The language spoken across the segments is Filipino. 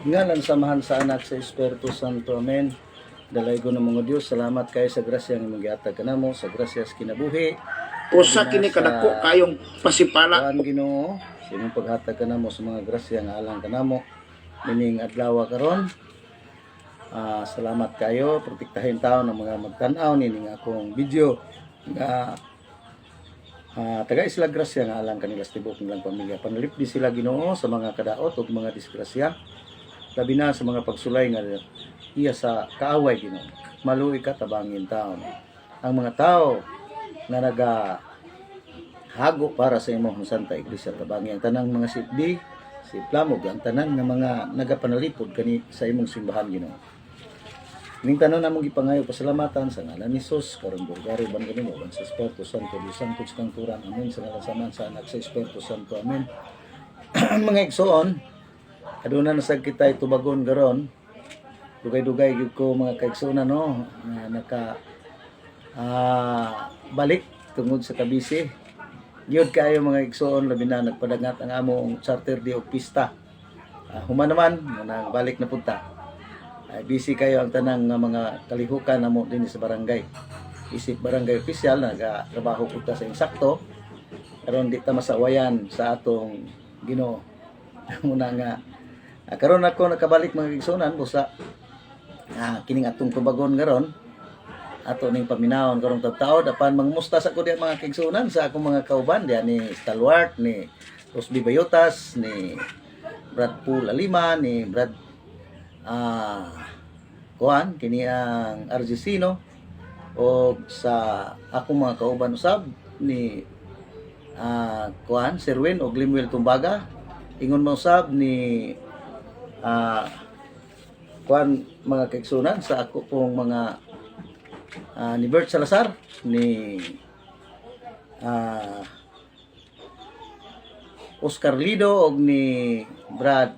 Ngalan samahan sa anak sa Espiritu Santo. Amen. Dalay ko ng mga Diyos. Salamat kayo sa grasya ng mga gihatag kanamo, sa grasya sa kinabuhi. Usa kini kadako kayong pasipala. Kuan Ginoo, sinong paghatag kanamo sa mga grasya nga alang kanamo. Mining adlaw karon. Ah, salamat kayo, protektahin taon ng mga magtanaw nining akong video nga Ah, taga isla grasya nga alang kanila sa tibok nilang pamilya. Panalip di sila Ginoo sa mga kadaot ug mga disgrasya. Labi na sa mga pagsulay nga iya sa kaaway Ginoo. Maluoy ka tabangin taon. Ang mga tao nga naga hago para sa imong Santa Iglesia tabangin ang tanang mga sipdi, si Plamog, ang tanan nga mga nagapanalipod kani sa imong simbahan Ginoo. Ning tanan namong gipangayo pasalamatan sa ngalan ni Jesus karon bulgari ban kanimo ban sa Espiritu Santo di santos kang turan amen sa ngalan sa anak sa Espiritu Santo amen mga igsoon aduna na sad kita tubagon garon. Dugay-dugay gyud ko mga kaigsoon no? Nga naka ah balik tungod sa kabisi. Gyud kayo mga igsoon labi na nagpadagat ang among charter di og pista Ah, human naman nang balik na punta. Ay busy kayo ang tanang nga mga kalihukan namo din sa barangay. Isip barangay official nagatrabaho po ta sa insakto karon di ta masawayan sa atong Ginoo. Muna nga ah, karon ako nakabalik mga igsunan busa. Ah, kining atong tubagon karon. Ato ning paminawon karong taw apan mangmusta sa ko mga kigsunan sa akong mga kauban. Diya ni Stalwart ni Rosby Bayotas ni Brad Pool Alima ni Brad ah kuan kini ang Argesino o sa ako mga kauban usab ni ah kuan Sirwin o Glimwell Tumbaga. Ingon mo usab ni ah kuan mga kaigsunan sa ako pong mga ah, ni Bert Salazar ni ah Oscar Lido og ni Brad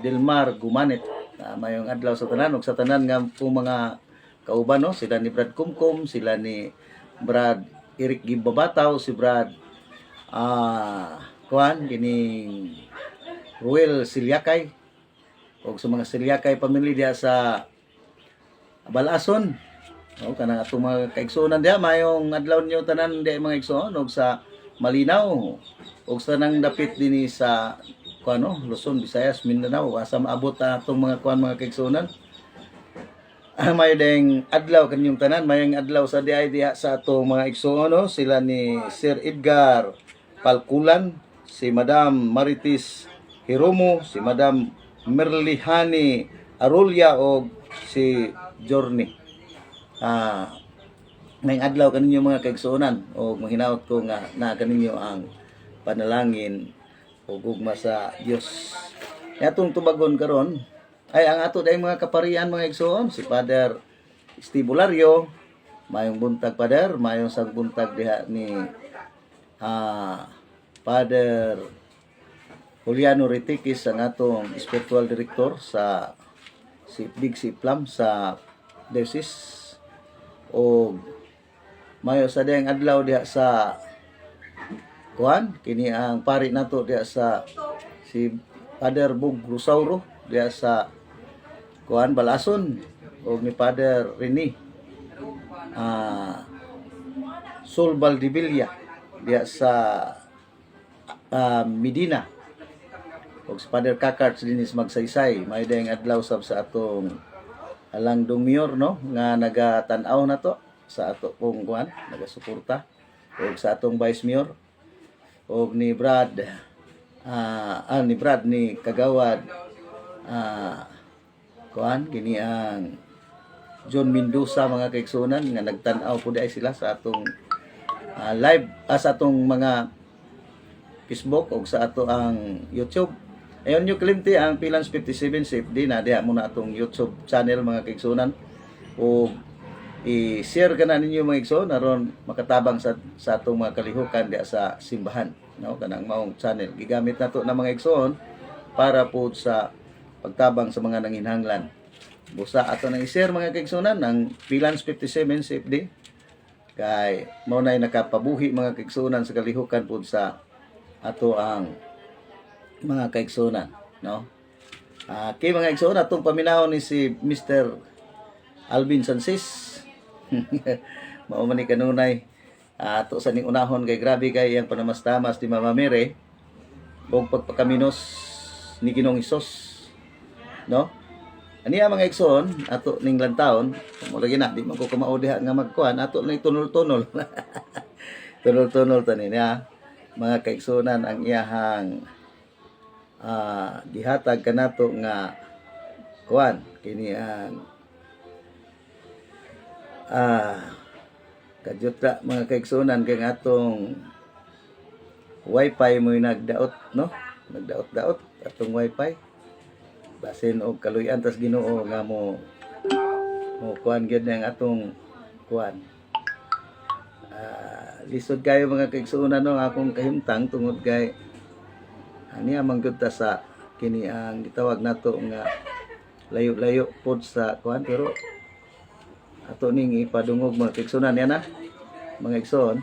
Delmar Gumanet. Uh, mayong adlaw sa tanan ug sa tanan nga po mga kauban no? Sila ni Brad Kumkum sila ni Brad Eric Gimbabataw si Brad ah kuan kining Ruel Silyakay ug sa mga Silyakay family diya sa Balason. O kanang atong mga kaigsuonan diya mayong adlaw niyo tanan diya mga igsuon ug sa Malinaw. Ug sa nang dapit dinhi sa kuano Luzon, Visayas, Mindanao. Asa maabot na atong mga kuan mga kaigsuonan? Ah, may deng adlaw kanyong tanan mayang adlaw sa diay diha sa atong mga igsuon no? sila ni Sir Edgar Palkulan si Madam Maritis Hiromo si Madam Merlihani Arulia o si Journey ah may adlaw kaninyo mga kaigsuonan o mahinaot ko nga na kaninyo ang panalangin o gugma sa Dios. Atong tubagon karon ay ang ato dayong mga kaparian mga igsoon si Father Estibulario mayong buntag Father mayong sang buntag diha ni ah Father Juliano Ritikis ang atong spiritual director sa si Big Siplam sa diocese o mayo sa dayang adlaw diha sa kuan kini ang pari nato diha sa si Father Bug Rosauro diha sa kuan Balason. O ni Father Rene ah Sol Valdivilla diha sa ah, Medina o si Father Kakart dinis magsaysay. May dayang adlaw sab sa atong alang Mayor no? Nga nagatanaw na to sa ato pong kuan nagasuporta. O sa atong Vice Mayor o ni Brad ah ah, ni Brad ni Kagawad ah kuan kini ang John Mendoza mga kaigsunan nga nagtan-aw po dai sila sa atong ah, live ah, sa atong mga Facebook o sa ato ang YouTube Ayon nyo kalimti ang Pilans 57 CFD na. Diha mo na atong YouTube channel mga kaigsunan o i-share ka na ninyo mga igsoon aron makatabang sa sa atong mga kalihukan diha sa simbahan no? Kanang maong channel. Gigamit nato na mga igsoon para po sa pagtabang sa mga nanginhanglan. Busa ato nang i-share mga kaigsunan ng Pilans 57 CFD kay mao nay nakapabuhi mga kaigsunan sa kalihukan po sa ato ang mga kaigsunan no Ah, kay mga igsoon atong paminahon ni si Mr. Alvin Sansis. Mao man ni kanunay Ah, ato sa ning unahon kay grabe kay ang panamastamas ni Mama Mary og pagpakaminos ni Ginoong Hesus. No? Ani mga igsoon ato ning lantawon, mo lagi na di man diha nga magkuan ato ni tunol-tunol. tunol-tunol tani niya mga kaigsunan ang iyahang ah gihatag kanato nga kuan kini ang ah kadyuta mga kaigsunan kay atong wifi mo nagdaot no? Nagdaot-daot atong wifi. Basin og kaluyan tas Ginoo nga mo mo kuan gyud ang atong kuan. Ah, lisod kayo mga kaigsunan no? Akong kahimtang tungod kay ani amang gyud ta sa kini ang gitawag nato nga layo-layo pod sa kuan pero ato ning ipadungog mga kaigsunan yan na. Mga igsoon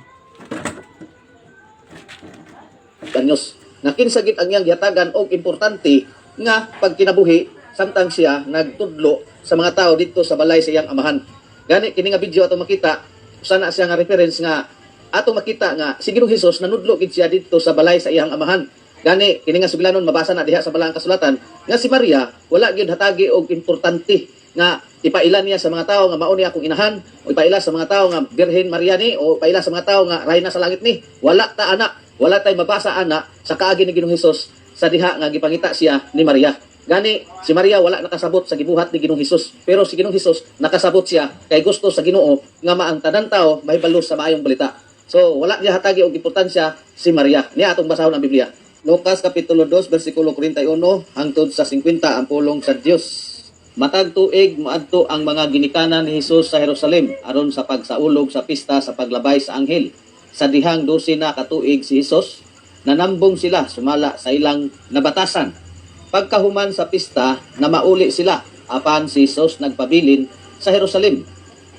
kanyos nga kinsagit ang iyang gihatagan og importante nga pag kinabuhi samtang siya nagtudlo sa mga tao dito sa balay sa iyang amahan. Gani kini nga video ato makita sana siya nga reference nga ato makita nga si Ginoong Hesus nanudlo gid siya dito sa balay sa iyang amahan gani kini nga suglanon mabasa na diha sa balang kasulatan nga si Maria wala gyud hatagi og importante nga ipailan niya sa mga tao nga mao ni akong inahan o ipaila sa mga tao nga Birhen Maria ni o ipaila sa mga tao nga rayna sa langit ni. Wala ta ana. Wala tay mabasa ana sa kaagi ni Ginoong Hesus sa diha nga gipangita siya ni Maria. Gani si Maria wala nakasabot sa gibuhat ni Ginoong Hesus pero si Ginoong Hesus nakasabot siya kay gusto sa Ginoo nga maang tanan tao mahibalo sa maayong balita. So wala niya hatagi og importansya si Maria. Niya atong basahon ang Biblia Lucas Kapitulo 2, versikulo 41 hangtod sa 50 ang pulong sa Dios Matag tuig maadto ang mga ginikanan ni Hesus sa Jerusalem aron sa pagsaulog sa pista sa paglabay sa anghel. Sa dihang 12 na katuig si Hesus, nanambong sila sumala sa ilang nabatasan. Pagkahuman sa pista, na mauli sila apan si Hesus nagpabilin sa Jerusalem.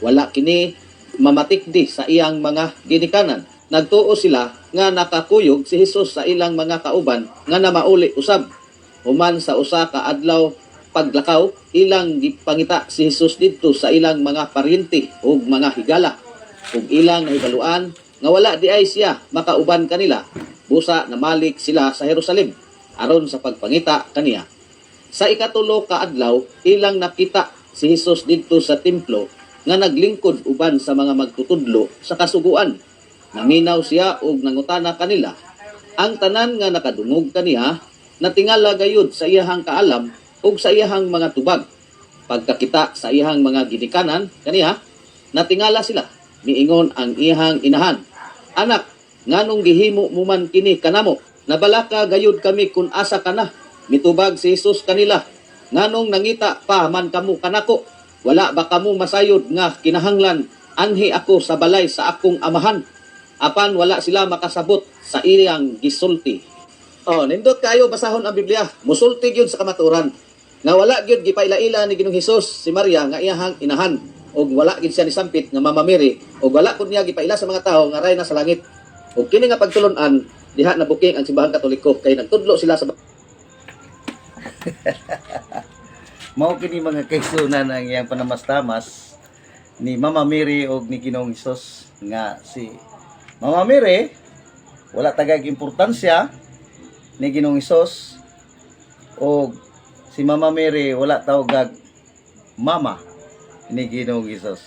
Wala kini mamatikdi sa iyang mga ginikanan. Nagtuo sila nga nakakuyog si Hesus sa ilang mga kauban nga namauli usab. Human sa usa ka adlaw paglakaw ilang gipangita si Jesus didto sa ilang mga paryente ug mga higala. Ug ilang nahibaluan nga wala di ay siya makauban kanila. Busa namalik sila sa Jerusalem aron sa pagpangita kaniya. Sa ikatulo ka adlaw ilang nakita si Jesus didto sa templo nga naglingkod uban sa mga magtutudlo sa kasuguan naminaw siya ug nangutana kanila. Ang tanan nga nakadungog kaniya natingala gayud sa iyahang kaalam ug sa iyahang mga tubag. Pagkakita sa iyahang mga ginikanan, kaniya, natingala sila, miingon ang iyahang inahan. Anak, nganong gihimo mo man kini kanamo, nabalaka gayud kami kun asa kana, mitubag si Jesus kanila, nganong nangita pa man kamo kanako, wala ba kamo masayod nga kinahanglan, anhi ako sa balay sa akong amahan, apan wala sila makasabot sa iyang gisulti. Oh, nindot kayo basahon ang Biblia. Musulti gyud sa kamaturan. Nga wala gyud gipaila-ila ni Ginoong Hesus si Maria nga iyahang inahan ug wala gid siya ni sampit nga Mama Mary ug wala kun niya gipaila sa mga tawo nga ray na sa langit. Ug kini nga pagtulon-an diha na buking ang simbahan katoliko kay nagtudlo sila sa mao kini mga kaigsunan ang iyang panamastamas ni Mama Mary og ni Ginoong Hesus nga si Mama Mary wala tagag importansya ni Ginoong Hesus og si Mama Mary wala tawgag mama ni Ginoong Hesus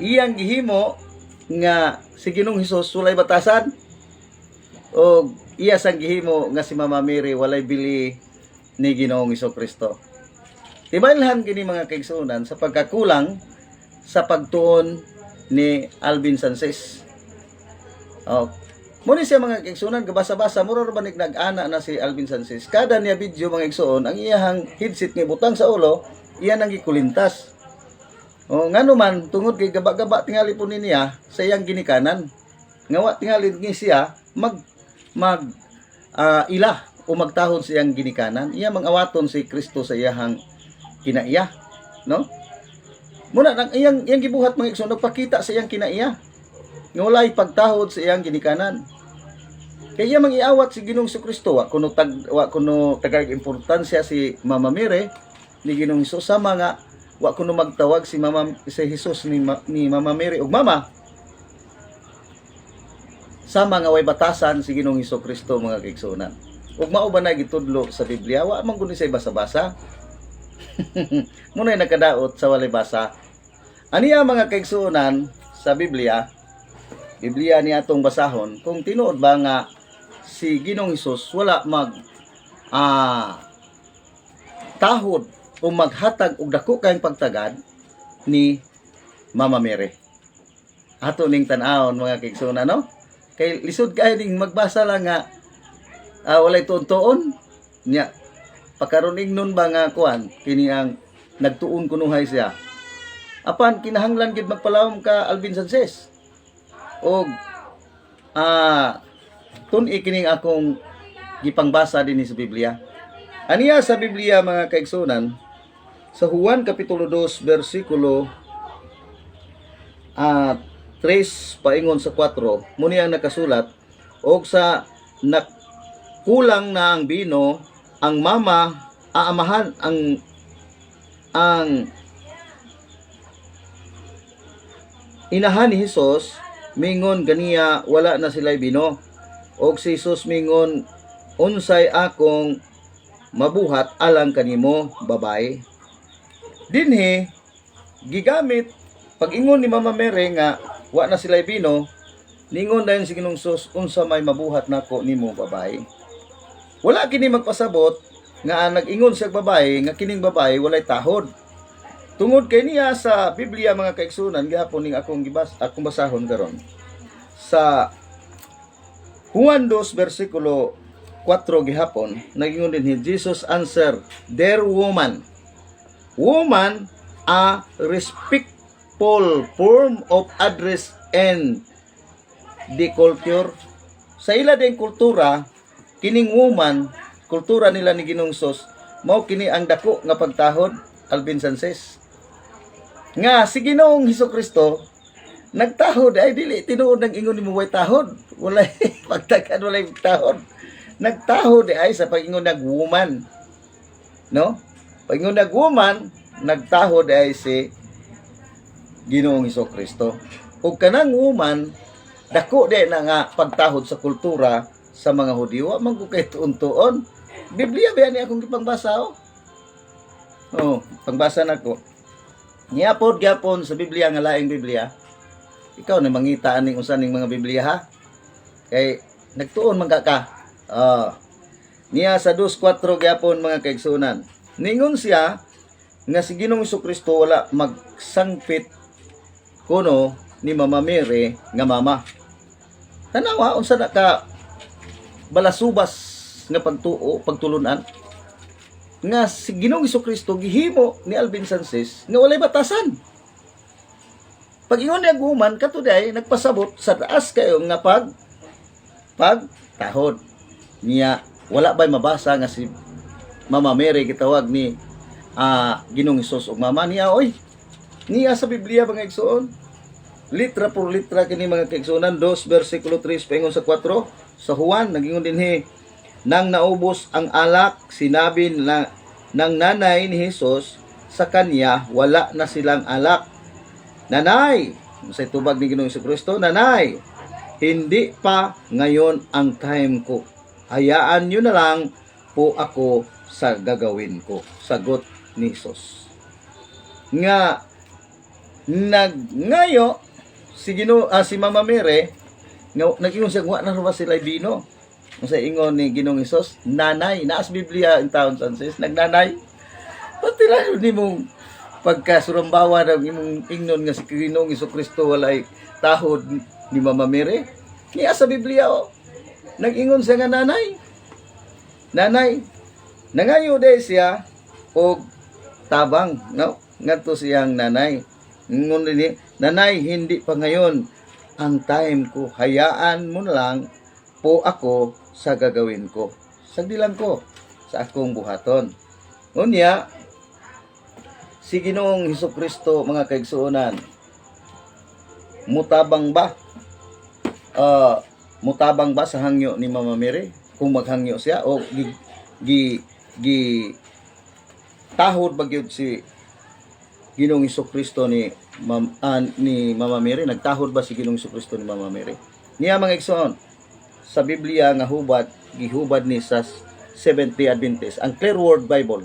iyang gihimo nga si Ginoong Hesus walay batasan. Og iya sang gihimo nga si Mama Mary walay bili ni Ginoong Hesus Kristo Tibailhan kini mga kaigsunan sa pagkakulang sa pagtuon ni Alvin Sanchez. Oh. Muna siya mga kaigsunan, kabasa-basa, mura ba nag-ana na si Alvin Sanchez. Kada niya video mga kaigsuon, ang iyahang headset ni butang sa ulo, iyan ang gikulintas. O nga naman, tungod kay gaba-gaba tingali po niya sa iyang ginikanan. Ngawa tingali ni siya mag mag ah, ila o magtahod sa iyang ginikanan. Iya mangawaton si Kristo sa iyahang kinaiya, no? Muna nang iyang iyang gibuhat mga igsoon nagpakita sa iyang kinaiya. Nga walay pagtahod sa iyang ginikanan. Kaya mang iawat si Ginoong Kristo wa kuno tag wa kuno tagag importansya si Mama Mary ni Ginoong Hesus sama nga wa kuno magtawag si Mama si Jesus ni, ni Mama Mary ug Mama sama nga way batasan si Ginoong Hesus Kristo mga kaigsunan. Ug mao ba na gitudlo sa Biblia wa man kuno say basa-basa. Muna nakadaot sa walay basa. Aniya mga kaigsunan sa Biblia, Biblia ni atong basahon kung tinuod ba nga si Ginong Hesus wala mag ah tahod o maghatag og dako kayong pagtagad ni Mama Mary. Ato ning tan-awon mga kigsuna no? Kay lisod kay ding magbasa lang nga ah, walay tuon nya pakaron ignon ba nga kuan kini ang nagtuon kunuhay siya. Apan kinahanglan gid magpalawom ka Alvin Sanchez. Og ah tun-i kining akong gipangbasa din sa Biblia. Aniya sa Biblia mga kaigsunan sa Juan kapitulo 2 bersikulo ah 3 paingon sa 4 muni ang nakasulat og sa nakulang na ang bino ang mama aamahan ang ang inahan ni Hesus mingon ganiya wala na sila'y bino. Og si Jesus mingon unsay akong mabuhat alang kanimo babae? Dinhi gigamit pag ingon ni Mama Mary nga wa na sila'y bino. Ningon dayon si Ginoong Sus unsa may mabuhat nako nimo babae? Wala kini magpasabot nga nag-ingon siya babae nga kining babae walay tahod tungod kay niya sa Biblia mga kaigsunan gihapon ning akong gibas akong basahon karon. Sa Juan 2 versikulo 4 gihapon nagingon din Jesus answer their woman woman a respectful form of address and the culture. Sa ila din kultura kining woman kultura nila ni Ginoong Sus mao kini ang dako nga pagtahod Alvin Sanchez nga si Ginoong Hesus nagtahod. Ay dili tinuod ng ingon nimo way tahod. Walay pagtagad walay tahod nagtahod ay sa pagingon nag woman. No? Pagingon nag woman nagtahod ay si Ginoong Hesus Kristo ug kanang woman dako di na nga pagtahod sa kultura sa mga Hudiyo. Wa man kay tuon-tuon. Biblia ba ni akong gipangbasa oh? Oh pangbasa nako Niapod gyapon sa Biblia nga laing Biblia. Ikaw na mangita aning usa ning mga Biblia ha? Kay nagtuon man ka ka. Ah. niya sa 2:4 gyapon mga kaigsunan. Ningon siya nga si Ginoong Kristo wala magsangpit kuno ni Mama Mary nga mama. Tanawa unsa na ka balasubas nga pagtuo pagtulunan nga si Ginoong Kristo gihimo ni Alvin Sanchez nga walay batasan. Pag ingon niya guman katuday nagpasabot sa taas kayo nga pag pag tahod niya wala ba'y mabasa nga si Mama Mary gitawag ni ah Ginong Hesus ug mama niya oy niya sa Biblia mga igsoon? Litra por litra kini mga kaigsunan 2 bersikulo 3 paingon sa 4 sa Juan nagingon dinhi nang naubos ang alak sinabi na ng nanay ni Jesus sa kanya wala na silang alak. Nanay sa tubag ni Ginoong Kristo nanay hindi pa ngayon ang time ko. Hayaan nyo na lang po ako sa gagawin ko sagot ni Jesus. Nga nagngayo si Gino ah, si Mama Mary nga nagingon siya wa na ba sila bino sa ingon ni Ginong Isos nanay naas Biblia in town says nagnanay. Pati lang ni mong pagkasurambawa ng imong ingnon nga si Ginong Iso Kristo walay tahod ni Mama Mary. Niya sa Biblia oh. Nagingon siya nga nanay nanay nangayo day siya og tabang. No? Ngadto siyang nanay. Ngon ni nanay hindi pa ngayon ang time ko. Hayaan mo lang po ako sa gagawin ko. Sagdilan ko sa akong buhaton. Unya si Ginoong Hesus Kristo mga kaigsuonan mutabang ba? Ah, mutabang ba sa hangyo ni Mama Mary? Kung maghangyo siya o gi gi, gi tahod ba gyud si Ginoong Kristo ni Mam, ah, ni Mama Mary? Nagtahod ba si Ginoong Kristo ni Mama Mary? Niya mga igsoon sa Biblia nga hubad gihubad ni sa Seventh-day Adventist ang Clear Word Bible.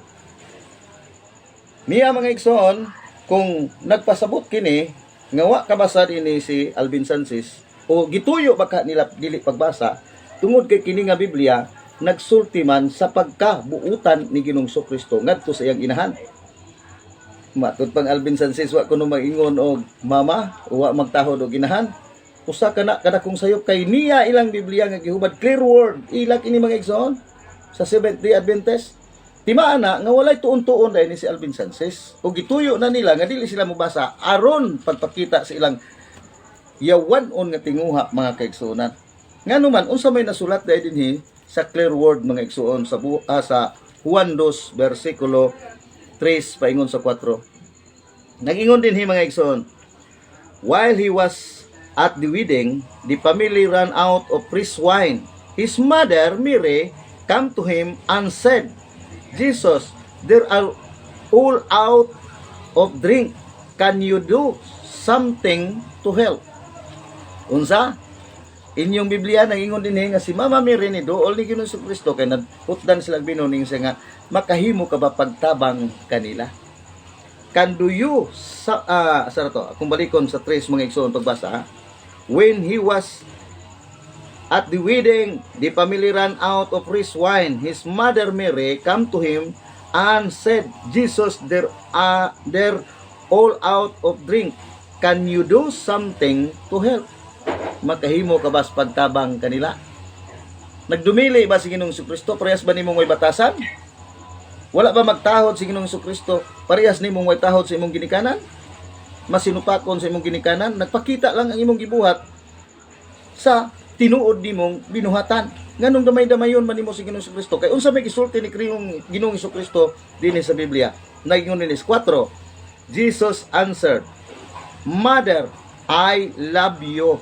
Niya mga igsoon kung nagpasabot kini nga wa kabasa dinhi si Alvin Sanchez o gituyo baka nila dili pagbasa tungod kay kini nga Biblia nagsulti man sa pagkabuutan ni Ginoong Kristo ngadto sa iyang inahan. Matod pang Alvin Sanchez wa kuno maingon og mama o wa magtahod og inahan usa kana kada kung sayop kay niya ilang Biblia nga gihubad. Clear word. Ilang ini mga igsoon sa Seventh Day Adventist. Timaan na nga walay tuon-tuon dahil ni si Alvin Sanchez. O gituyo na nila nga dili sila mobasa aron pagpakita sa ilang yawan-on nga tinguha mga kaigsuonan. Nga naman unsa may nasulat dahil dinhi sa clear word mga igsuon sa bu- ah, sa Juan 2 versikulo 3 paingon sa 4 nagingon din hi mga igsoon while he was at the wedding the family ran out of fresh wine. His mother Mary came to him and said Jesus there are all out of drink. Can you do something to help? Unsa? Inyong Biblia nangingon din nga si Mama Mary ni dool ni Ginoong Kristo kay nagputdan sila binuning siya nga makahimo ka ba pagtabang kanila? Can do you sa ah sa kung balikon sa tres mga igsoon pagbasa ha? When he was at the wedding the family ran out of rich wine. His mother Mary come to him and said Jesus there are there all out of drink. Can you do something to help? Makahimo ka ba sa pagtabang kanila? Nagdumili ba si Ginoong Kristo parehas ba nimo may batasan? Wala ba magtahod si Ginoong Kristo parehas nimong may tahod sa imong ginikanan masinupakon sa imong ginikanan nagpakita lang ang imong gibuhat sa tinuod nimong binuhatan nganong damay-damayon man nimo si Ginoong Kristo kay unsa may gisulti ni Ginoong Ginoong Kristo dinhi sa Biblia nagingon ni 4 Jesus answered Mother I love you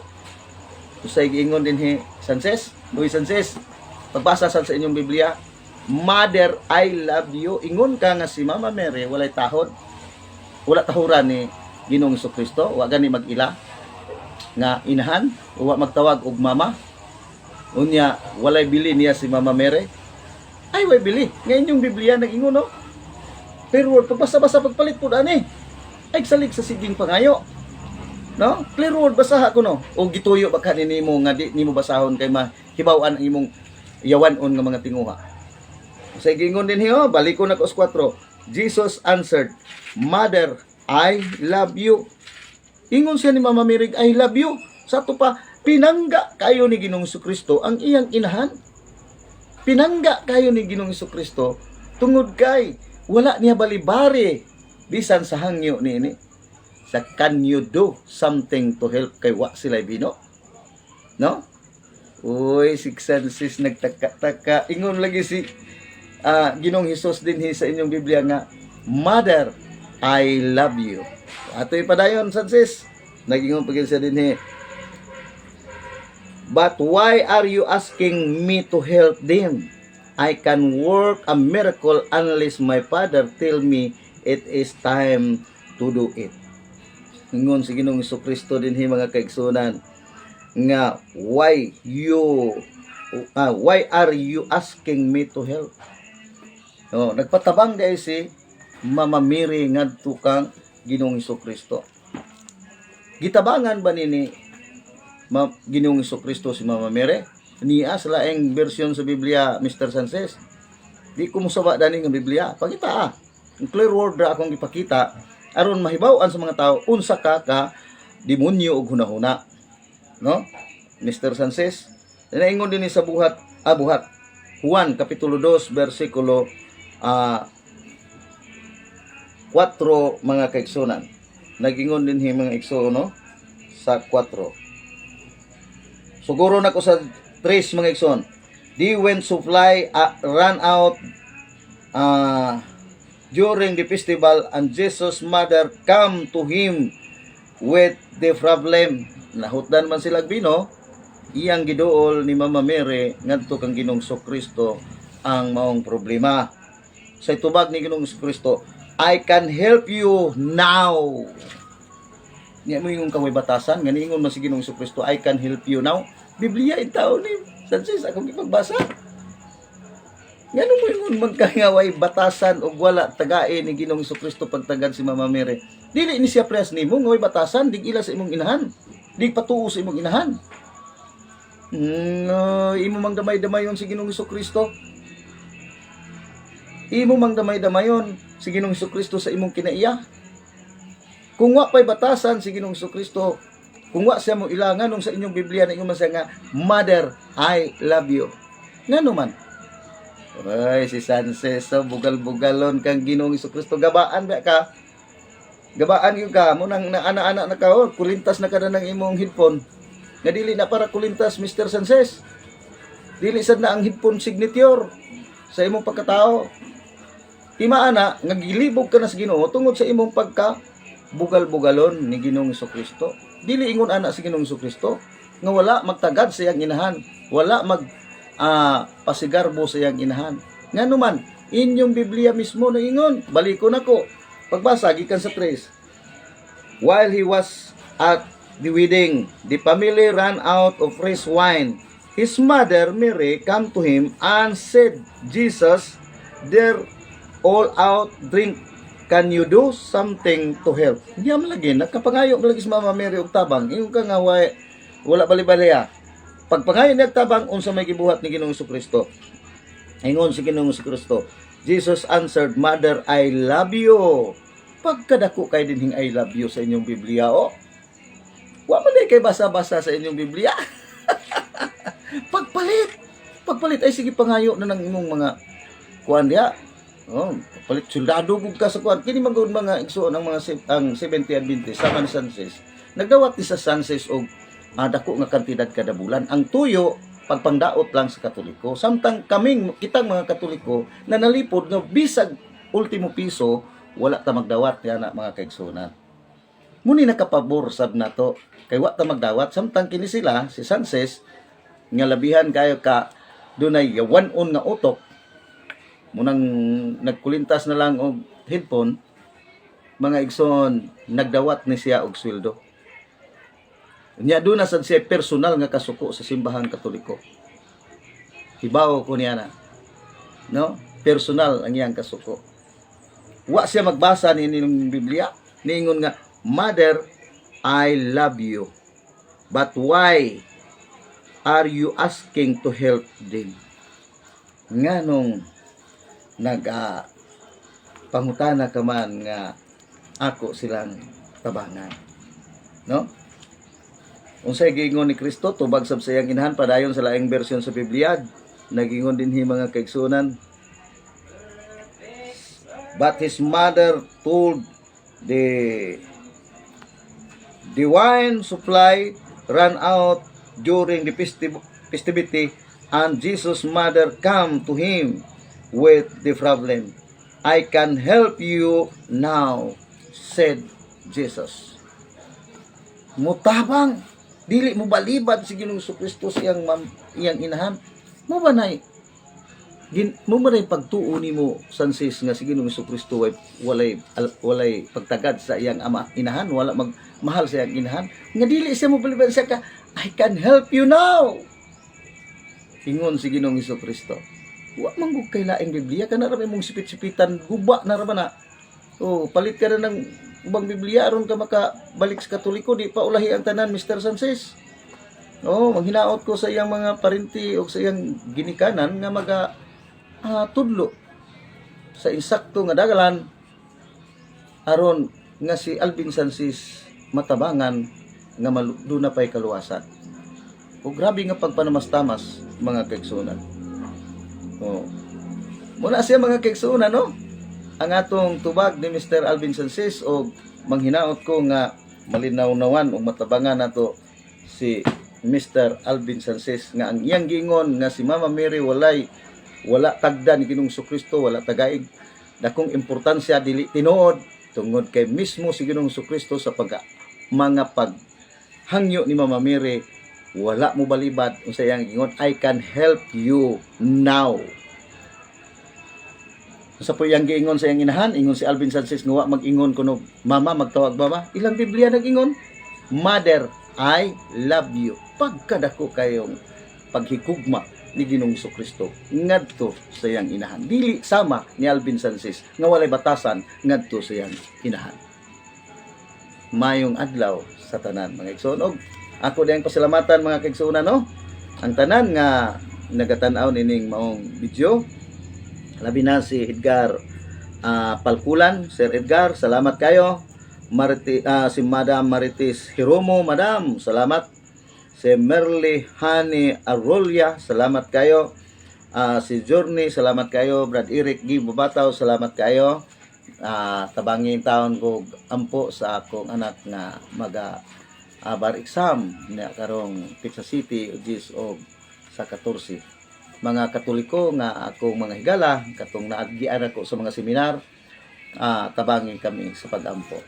Usay giingon din hi Sanchez Uy Sanchez pagbasa sa sa inyong Biblia Mother, I love you. Ingon ka nga si Mama Mary, walay tahod. Wala tahuran ni Ginoong Kristo, wa gani mag-ila nga inahan, wa magtawag og mama. Unya, walay bili niya si Mama Mary. Ay, way bili. Ngayon yung Biblia nag-ingon, no? Pero word, pagbasa-basa pagpalit po ani. Ay, salig sa siging pangayo. No? Clear word, basaha ko, no? O gituyo ba ka nimo nga di nimo basahon kay mahibaw-an ang imong yawan-on nga mga tinguha. Sa gingon din hiyo, balik ko na ko sa 4. Jesus answered, Mother, I love you. Ingon siya ni Mama Mirig, I love you. Sa to pa, pinangga kayo ni Ginoong Kristo ang iyang inahan. Pinangga kayo ni Ginoong Kristo tungod kay wala niya balibari bisan sa hangyo ni ini. Sa can you do something to help kay wa sila bino? No? Uy, siksan sis nagtaka-taka. Ingon lagi si ah Ginong Hesus din hi sa inyong Biblia nga Mother, I love you. Ato'y padayon, Sansis. Nagingon pagin siya din hi. But why are you asking me to help them? I can work a miracle unless my father tell me it is time to do it. Ingon si Ginong Kristo din hi mga kaigsunan nga why you ah, why are you asking me to help? Oh, nagpatabang dahil si Mama Mary ngadto kang Ginoong Kristo. Gitabangan ba nini Ma, Ginoong Kristo si Mama Mary? Niya sa laing version sa Biblia, Mr. Sanchez. Di ko musaba dani nga Biblia. Pakita ah. Ang clear word ra akong ipakita aron mahibaw-an sa mga tao unsa ka ka demonyo ug hunahuna. No? Mr. Sanchez. Naingon din sa buhat, ah buhat. Juan kapitulo 2 bersikulo ah 4 mga kaigsunan. Nagingon din hi mga igsoon no sa 4. Siguro na ko sa 3 mga igsoon. Di when supply uh, ran out uh, during the festival and Jesus mother come to him with the problem. Nahutdan man sila bino, iyang giduol ni Mama Mary ngadto kang Ginoong Kristo ang maong problema. Sa tubag ni Ginoong Kristo, I can help you now. Niya mo yung kaway batasan, nga niingon man si Ginoong Kristo, I can help you now. Biblia in tao ni Francis, akong ipagbasa. Nga mo yung magkangaway batasan o wala tagain ni Ginoong Kristo pagtagad si Mama Mary. Dili ni siya press nimo ngaway batasan, dig ila sa imong inahan. Dig patuo sa imong inahan. Mm, imo mang damay-damayon si Ginoong Kristo. Imo mang damay-damayon si Ginoong Kristo sa imong kinaiya. Kung wa pa'y batasan si Ginoong Kristo, kung wa siya mo ilangan nung sa inyong Biblia na inyong masaya nga, Mother, I love you. Nga naman. Ay, si Sanses, so bugal-bugalon kang Ginoong Kristo. Gabaan ba ka? Gabaan yung ka, mo nang naana-ana na ka, oh, kulintas na ka na ng imong headphone. Nga dili na para kulintas, Mr. Sanses. Dili sad na ang headphone signature sa imong pagkatao. Timaana, nga gilibog ka na sa Ginoo tungod sa imong pagka bugal-bugalon ni Ginoong Kristo. Dili ingon ana sa Ginoong Kristo nga wala magtagad sa iyang inahan, wala mag ah, pasigarbo sa iyang inahan. Nga naman, inyong Biblia mismo na ingon, baliko na ko. Pagbasa, gikan sa 3. While he was at the wedding, the family ran out of fresh wine. His mother, Mary, came to him and said, Jesus, they're all out drink. Can you do something to help? Hindi man lagi, nagkapangayo malagi si Mama Mary og tabang. Yung ka nga, way, wala bali-baliya. Pagpangayo niya tabang, unsa may gibuhat ni Ginoong Kristo. Ingon si Ginoong Kristo, Jesus answered, Mother, I love you. Pagkadako kay dinhing I love you sa inyong Biblia, oh. Wa man kay basa-basa sa inyong Biblia. Pagpalit. Pagpalit ay sige pangayo na ng imong mga kuan diha. Oh, palit soldado gud ka sa kuan. Kini man gud mga igsoon ang mga ang 70 Adventist sama ni Sanchez. Nagdawat ni sa Sanchez og dako nga kantidad kada bulan. Ang tuyo pagpangdaot lang sa Katoliko. Samtang kaming kitang mga Katoliko na nalipod nga bisag ultimo piso wala ta magdawat yana mga kaigsunan. Muni nakapabor sab nato kay wa ta magdawat samtang kini sila si Sanchez nga labihan kayo ka dunay yawan-on nga utok munang nagkulintas na lang og headphone mga igsoon nagdawat ni siya og sweldo Nya doon na sad siya personal nga kasuko sa simbahan katoliko. Hibaw ko niya na. No? Personal ang iyang kasuko. Wa siya magbasa ni ng Biblia. Niingon nga, Mother, I love you. But why are you asking to help them? Nga nung nag pangutana ka man nga ako silang tabangan. No? Unsay giingon ni Kristo tubag sab sa iyang inahan padayon sa laing bersyon sa Biblia nagingon din hi mga kaigsunan But his mother told the the wine supply ran out during the festiv- festivity and Jesus' mother come to him with the problem. I can help you now, said Jesus. Mutabang, dili mo balibad si Ginoong Kristo sa iyang mam, iyang inahan. Mo ba nay gin mo man ay pagtuo nimo sansis nga si Ginoong Kristo way walay al- pagtagad sa iyang ama inahan wala mag mahal sa iyang inahan nga dili siya mo balibad siya ka I can help you now ingon si Ginoong Kristo wa man gud kay laing Biblia kana ra mong sipit-sipitan guba na ra na oh palit ka na ng ubang Biblia aron ka maka balik sa Katoliko di pa ulahi ang tanan Mr. Sanchez Oo, maghinaot ko sa iyang mga parinti o sa iyang ginikanan nga maga ah, tudlo sa insakto nga dagalan aron nga si Alvin Sansis matabangan nga malu- na pay kaluwasan. O grabe nga pagpanamastamas mga kaigsunan. O, muna siya mga kaigsunan, no? Ang atong tubag ni Mr. Alvin Sansis o manghinaot ko nga malinaw-nawan o matabangan nato si Mr. Alvin Sanches nga ang iyang gingon nga si Mama Mary walay wala tagda ni Ginoong Kristo wala tagaig dakong importansya dili tinuod tungod kay mismo si Ginoong Kristo sa pag mga pag hangyo ni Mama Mary wala mo balibad unsa yang ingon I can help you now sa po yang giingon sa iyang inahan, ingon si Alvin Sanchez nga mag-ingon kuno mama magtawag mama. Ilang Biblia nag-ingon? Mother, I love you. Pagkadako kayong paghikugma ni Ginoong Kristo ngadto sa iyang inahan. Dili sama ni Alvin Sanchez nga walay batasan ngadto sa iyang inahan. Mayong adlaw sa tanan mga igsoon og ako diyang pasalamatan mga kaigsuonan no. Ang tanan nga nagatan-aw nining maong video labi na si Edgar ah, Palkulan, Sir Edgar, salamat kayo. Mariti, ah, si Madam Maritis Hiromo, Madam, salamat. Si Merly Hani Arolia, salamat kayo. Ah, si Journey, salamat kayo. Brad Eric G. Salamat kayo. Ah, tabangin taon ko ampo sa akong anak nga maga ah, bar exam na karong Texas City ugis og sa 14 mga katoliko nga akong mga higala katong naagian ako sa mga seminar ah, tabangin kami sa pagampo.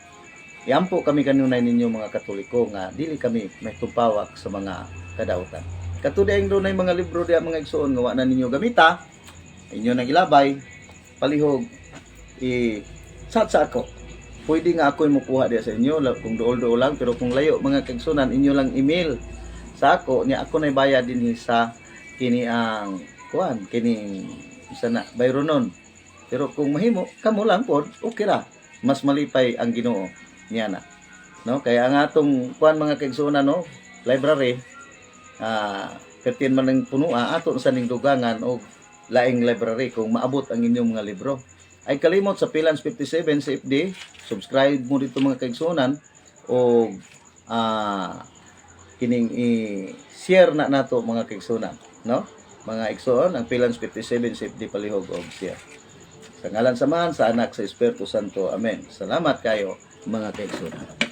Iampo kami kanunay ninyo mga katoliko nga dili kami may tumpawak sa mga kadautan. Katuday ang dunay mga libro diya mga igsoon nga wa na ninyo gamita inyo nang ilabay palihog i chat sa ako pwede nga ako mukuha diya sa inyo kung dool-dool lang pero kung layo mga kagsunan inyo lang email. Sa ako niya ako na bayad din sa kini ang kuan kini isa na bayronon. Pero kung mahimo kamo lang pod okay ra. Mas malipay ang Ginoo niya na no? Kaya ang atong kuan mga kaigsunan no? Library ah pertin man ng punua ato sa ning dugangan og laing library kung maabot ang inyong mga libro ay kalimot sa Pilans 57 sa FD subscribe mo dito mga kaigsunan. O ah kining i-share na nato mga kaigsunan no? Mga igsoon ang Pilans 57 safety palihog og share. Sa ngalan samahan sa anak sa Espiritu Santo. Amen. Salamat kayo mga kaigsunan